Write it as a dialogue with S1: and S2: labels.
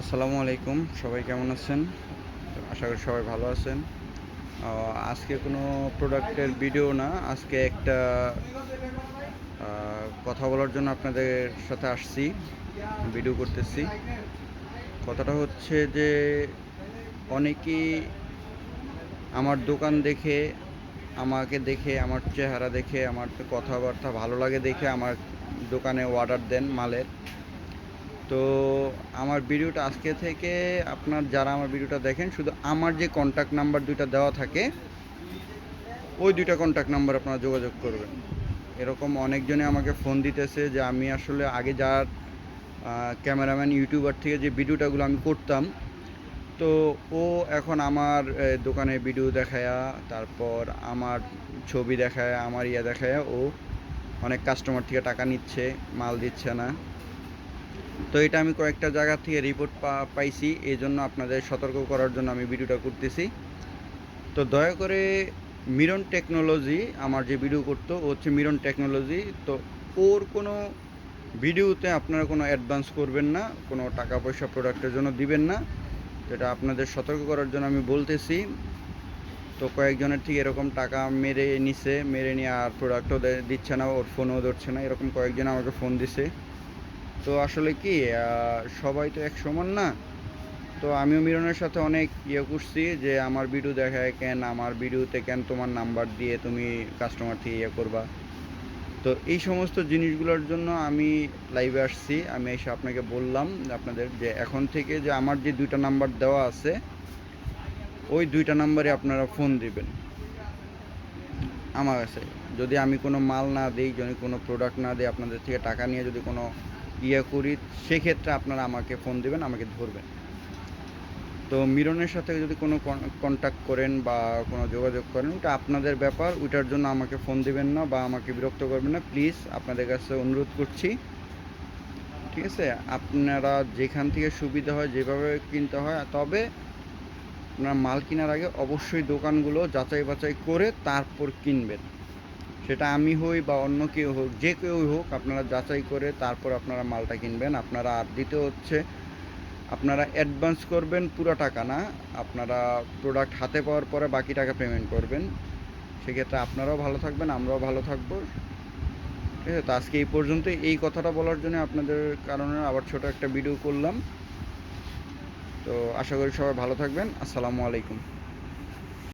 S1: আসসালামু আলাইকুম, সবাই কেমন আছেন? আশা করি সবাই ভালো আছেন। আজকে কোনো প্রোডাক্টের ভিডিও না, আজকে একটা কথা বলার জন্য আপনাদের সাথে আসছি ভিডিও করতেছি। কথাটা হচ্ছে যে, অনেকেই আমার দোকান দেখে, আমাকে দেখে, আমার চেহারা দেখে, আমার কথাবার্তা ভালো লাগে দেখে, আমার দোকানে অর্ডার দেন মালের। তো আমার ভিডিওটা আজকে থেকে আপনার যারা আমার ভিডিওটা দেখেন, শুধু আমার যে কন্ট্যাক্ট নাম্বার দুইটা দেওয়া থাকে, ওই দুইটা কন্ট্যাক্ট নাম্বার আপনারা যোগাযোগ করবেন। এরকম অনেকজনে আমাকে ফোন দিতেছে যে আমি আসলে আগে যার ক্যামেরাম্যান ইউটিউবার থেকে যে ভিডিওটাগুলো আমি করতাম, তো ও এখন আমার দোকানে ভিডিও দেখায়া, তারপর আমার ছবি দেখায়, আমার ইয়ে দেখায় ও অনেক কাস্টমার থেকে টাকা নিচ্ছে, মাল দিচ্ছে না। তো এটা আমি কয়েকটা জায়গা থেকে রিপোর্ট পাইছি। এই জন্য আপনাদের সতর্ক করার জন্য আমি ভিডিওটা করতেছি। তো দয়া করে মিরন টেকনোলজি, আমার যে ভিডিও করতো, ও হচ্ছে মিরন টেকনোলজি। তো ওর কোনো ভিডিওতে আপনারা কোনো অ্যাডভান্স করবেন না, কোনো টাকা পয়সা প্রোডাক্টের জন্য দিবেন না। এটা আপনাদের সতর্ক করার জন্য আমি বলতেছি। তো কয়েকজনের থেকে এরকম টাকা মেরে নিছে, মেরে নিয়ে আর প্রোডাক্টও দিচ্ছে না, ওর ফোনও ধরছে না। এরকম কয়েকজন আমাকে ফোন দিছে। তো আসলে কি সবাই তো এক সমান না। তো আমিও মিরনের সাথে অনেক ইয়ে করছি যে আমার ভিডিও দেখায় কেন, আমার ভিডিওতে কেন তোমার নাম্বার দিয়ে তুমি কাস্টমার থেকে ইয়ে করবা। তো এই সমস্ত জিনিসগুলোর জন্য আমি লাইভে আসছি। আমি এসে আপনাকে বললাম আপনাদের যে এখন থেকে যে আমার যে দুইটা নাম্বার দেওয়া আছে, ওই দুইটা নাম্বারে আপনারা ফোন দিবেন। আমার কাছে। যদি আমি কোনো মাল না দিই, যদি কোনো প্রোডাক্ট না দিই, আপনাদের থেকে টাকা নিয়ে যদি কোনো ইয়ে করি, সেক্ষেত্রে আপনারা আমাকে ফোন দিবেন, আমাকে ধরবেন। তো মিরনের সাথে যদি কোনো কন্ট্যাক্ট করেন বা কোনো যোগাযোগ করেন, ওটা আপনাদের ব্যাপার, ওইটার জন্য আমাকে ফোন দিবেন না বা আমাকে বিরক্ত করবেন না। প্লিজ আপনাদের কাছে অনুরোধ করছি। ঠিক আছে? আপনারা যেখান থেকে সুবিধা হয়, যেভাবে কিনতে হয়, তবে আপনারা মাল কেনার আগে অবশ্যই দোকানগুলো যাচাই বাছাই করে তারপর কিনবেন। সেটা আমি হই বা অন্য কেউ হোক, যে কেউ হোক, আপনারা যাচাই করে তারপর আপনারা মালটা কিনবেন। আপনারা আর দ্বিতীয় হচ্ছে, আপনারা অ্যাডভান্স করবেন পুরো টাকা না, আপনারা প্রোডাক্ট হাতে পাওয়ার পরে বাকি টাকা পেমেন্ট করবেন। সেক্ষেত্রে আপনারাও ভালো থাকবেন, আমরাও ভালো থাকব। ঠিক আছে, তো আজকে এই পর্যন্ত এই কথাটা বলার জন্য আপনাদের কারণে আবার ছোট একটা ভিডিও করলাম। তো আশা করি সবাই ভালো থাকবেন। আসসালামু আলাইকুম।